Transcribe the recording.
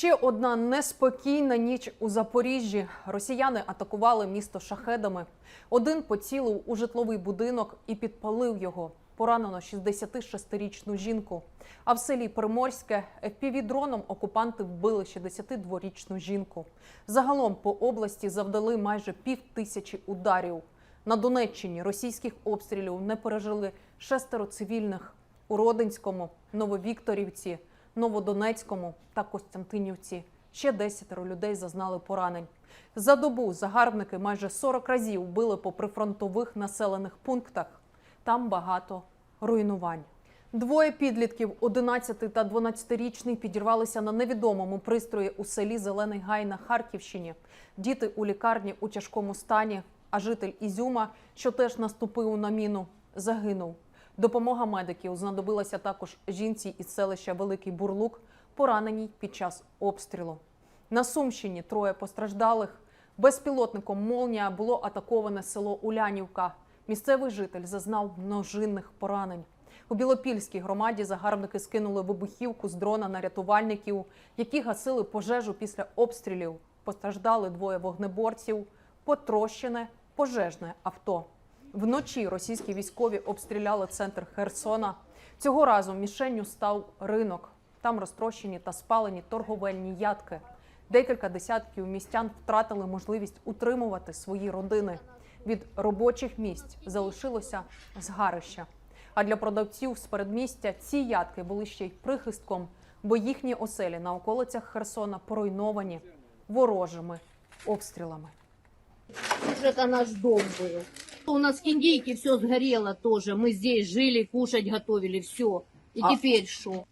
Ще одна неспокійна ніч у Запоріжжі. Росіяни атакували місто шахедами. Один поцілив у житловий будинок і підпалив його. Поранено 66-річну жінку. А в селі Приморське FPV-дроном окупанти вбили 62-річну жінку. Загалом по області завдали майже пів тисячі ударів. На Донеччині російських обстрілів не пережили шестеро цивільних у Родинському, Нововікторівці, Новодонецькому та Костянтинівці. Ще десятеро людей зазнали поранень. За добу загарбники майже 40 разів били по прифронтових населених пунктах. Там багато руйнувань. Двоє підлітків, 11 та 12-річний, підірвалися на невідомому пристрої у селі Зелений Гай на Харківщині. Діти у лікарні у тяжкому стані, а житель Ізюма, що теж наступив на міну, загинув. Допомога медиків знадобилася також жінці із селища Великий Бурлук, пораненій під час обстрілу. На Сумщині троє постраждалих. Безпілотником Молнія було атаковане село Улянівка. Місцевий житель зазнав множинних поранень. У Білопільській громаді загарбники скинули вибухівку з дрона на рятувальників, які гасили пожежу після обстрілів. Постраждали двоє вогнеборців, потрощене пожежне авто. Вночі російські військові обстріляли центр Херсона. Цього разу мішенню став ринок. Там розтрощені та спалені торговельні ядки. Декілька десятків містян втратили можливість утримувати свої родини. Від робочих місць залишилося згарище. А для продавців з передмістя ці ядки були ще й прихистком, бо їхні оселі на околицях Херсона поруйновані ворожими обстрілами. Это наш дом был. У нас в Киндейке все сгорело тоже. Мы здесь жили, кушать готовили, все. И А- теперь что?